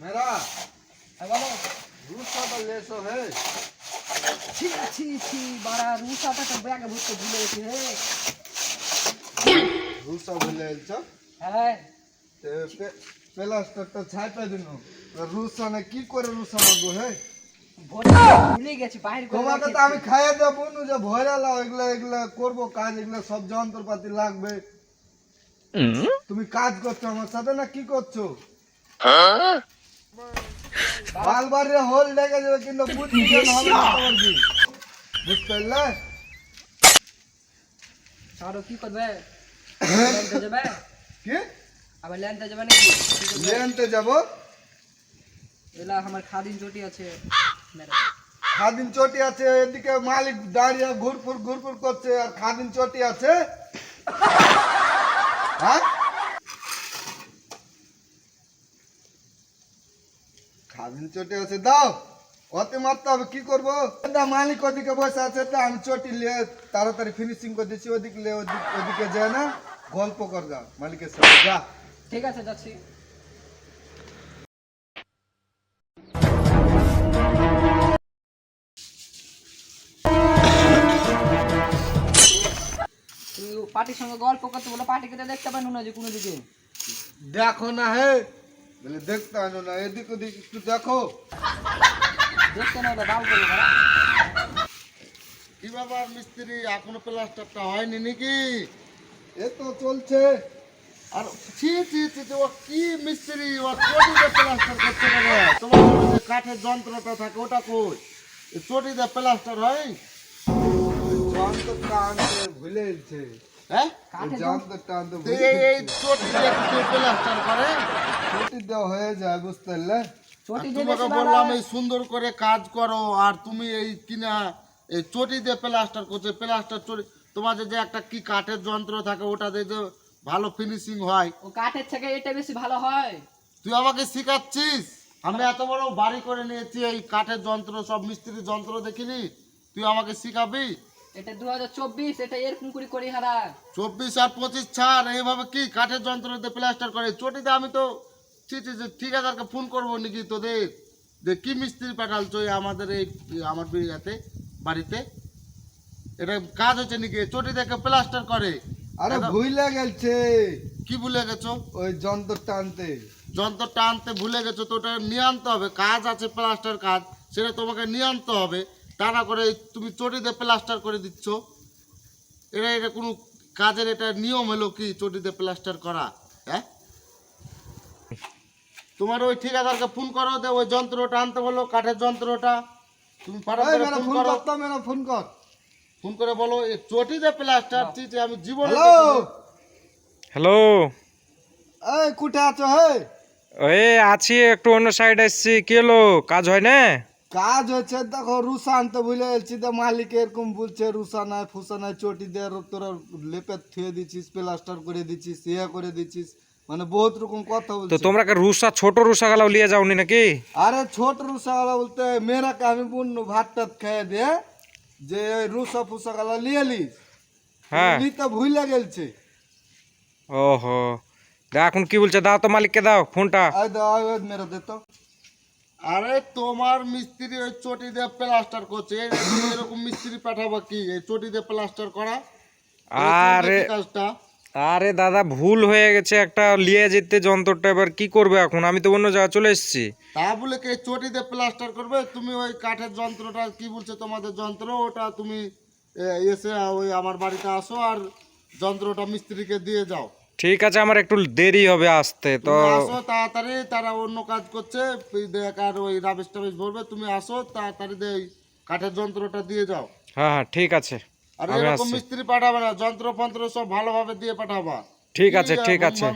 মেরা বলো রুসাটা লেছো হে। ছি ছি ছি বাড়া রুসাটা তো ব্যাগে ভুটতে ভুলে গেছি হে। রুসা ভুলে গেছো? হ্যাঁ। প্লাস্টারটা ছাইপা দিন। রুসা না কি করে রুসা মাগো হে? ভুলে গেছি বাইরে তো আমি খাইয়ে দেবো নু যে করব কাজ এগুলো সব যন্ত্রপাতি লাগবে। তুমি কাজ করছ আমার সাথে না কি করছ? হ্যাঁ? বালবারে হোল লেগে যাবে কিন্তু বুদ্ধি জ্ঞান হবে না তোমার কি। বুঝতে পারলে? ছাড়ো কি করবে? লেনতে যাবে? কি? আবার লেনতে যাবে নাকি? কি করবে? লেনতে যাব? এলা আমার খাদিন চটি আছে। মেরে। খাদিন চটি আছে এদিকে মালিক দাঁড়িয়ে ঘুরপুর ঘুরপুর করছে আর খাদিন চটি আছে? হ্যাঁ? খাদিন চটি আছে দাও। অতি মারতে হবে কি করব? দা মালিক ওদিকে বসে আছে তো আমি চটি নিয়ে তাড়াতাড়ি ফিনিশিং করে দিচ্ছি ওদিকে নিয়ে ওদিক ওদিকে যায় না। গল্প কর যা মালিকের সাথে যা। ঠিক আছে যাচ্ছি। পার্টির সঙ্গে গল্প করতে বলে পার্টিকে দেখতে পাই না যে কোনো দিকে। দেখো না হে। বলে দেখতে আনো না এদিক ওদিক একটু দেখো। দেখতে না ওটা দাও করব কি ব্যাপার মিস্ত্রি এখনও প্লাস্টারটা হয়নি নাকি? এ তো চলছে। আর ছি ছি ছি ও কি মিস্ত্রি ও চটিতে প্লাস্টার করতে পারে তোমার যে কাঠের যন্ত্রটা থাকে ওটা কই? চটিতে প্লাস্টার হয়? যন্ত্রটা আনতে ভুলে গেছে। হ্যাঁ? যন্ত্র- যন্ত্রটা আনতে ভুলে এই এই চটিতে প্লাস্টার করে? ছুটি দেওয়া হয়ে যায় বুঝতে পারলে? আর চটি দিয়ে তোমাকে বললাম এই সুন্দর করে কাজ করো আর তুমি এই কিনা এই চটি দিয়ে প্লাস্টার করছ প্লাস্টার চটি তোমাদের যে একটা কি কাঠের যন্ত্র থাকে ওটা দিয়ে ভালো ফিনিশিং হয়। ও কাঠের থেকে এটা বেশি ভালো হয়। তুই আমাকে শিখাচ্ছিস? আমি এত বড় বাড়ি করে নিয়েছি এই কাঠের যন্ত্র সব মিস্ত্রির যন্ত্র দেখিনি। তুই আমাকে শিখাবি? এটা দু হাজার চব্বিশ এটা এরকম করে করি হারা। চব্বিশ আর পঁচিশ ছাড় এইভাবে কি কাঠের যন্ত্রতে প্লাস্টার করে? চটিতে আমি তো ছি ছি ছি, ঠিকাদারকে ফোন করব নাকি তোদের? যে কি মিস্ত্রি পাঠালছো আমাদের এই আমার বিড়িয়াতে বাড়িতে? এটা কাজ হচ্ছে নাকি? চটি দেখে প্লাস্টার করে। আরে ভুলে গেছে কি ভুলে গেছো? ওই যন্ত্র টানতে যন্ত্রটা আনতে ভুলে গেছো তো ওটা নিয়ে আনতে হবে। কাজ আছে প্লাস্টার কাজ সেটা তোমাকে নিয়ে আনতে হবে। তা না করে তুমি চটিতে প্লাস্টার করে দিচ্ছ। এটা এটা কোনো কাজের এটা নিয়ম হলো কি চটিতে প্লাস্টার করা? হ্যাঁ? তোমার ওই ঠিকাদারকে ফোন করো দে ওই যন্ত্রটা আনতে বলো কাঠের যন্ত্রটা। তুমি ফোন করতো মেরা ফোন কর। ফোন করে বলো এই চটিতে প্লাস্টার চিঠি আমি জীবনে হ্যালো। হ্যালো। এই কুঠে আছো হে ওই আছি একটু অন্য সাইড আসছি কি হলো? কাজ হয় না? কাজ হচ্ছে দেখো রুসা আনতে ভুলে গেছি। তো মালিক এরকম বলছে রুসা নাই ফুসা নাই চটি দিয়ে তোরা লেপে থুয়ে দিচ্ছিস প্লাস্টার করে দিচ্ছিস ইয়ে করে দিচ্ছিস। মানে বহুত রকম কথা তো তোমরা কি রুসা ছোট রুসা গালাও লিয়ে যাওনি নাকি? আরে ছোট রুসা वाला বলতে মেয়েরাকে আমি বলনু ভাত টাত খেয়ে দে যে রুসা ফুসা গালা লিয়ে লিস হ্যাঁ। নিতে ভুলে গেলছে। ওহো। দা এখন কি বলছে? দাও তো মালিককে দাও ফোনটা। আই দা আই ওই দে তো। আরে তোমার মিস্ত্রি ওই চটি দিয়ে প্লাস্টার করছে। এরকম মিস্ত্রি পাঠাবো কি? এই চটি দিয়ে প্লাস্টার করা। আরে কাজটা? আরে দাদা ভুল হয়ে গেছে একটা লিয়ে যেতে যন্ত্রটা এবার কি করবে এখন? আমি তো অন্য জায়গায় চলে এসেছি। তা বলে কি চটিতে প্লাস্টার করবে? তুমি ওই কাঠের যন্ত্রটা কি বলছে তোমাদের যন্ত্র? ওটা তুমি এসে ওই আমার বাড়িতে আসো আর যন্ত্রটা মিস্ত্রিকে দিয়ে যাও। ঠিক আছে আমার একটু দেরি হবে আসতে তো আসো তাড়াতাড়ি তারা অন্য কাজ করছে দেখ আর ওই রাবিশ টাবিশ ভরবে তুমি আসো তাড়াতাড়ি দিয়ে ওই কাঠের যন্ত্রটা দিয়ে যাও। হ্যাঁ হ্যাঁ ঠিক আছে। আর এরকম মিস্ত্রি পাঠাবে না যন্ত্রপন্ত্র সব ভালোভাবে দিয়ে পাঠাবা। ঠিক আছে ঠিক আছে।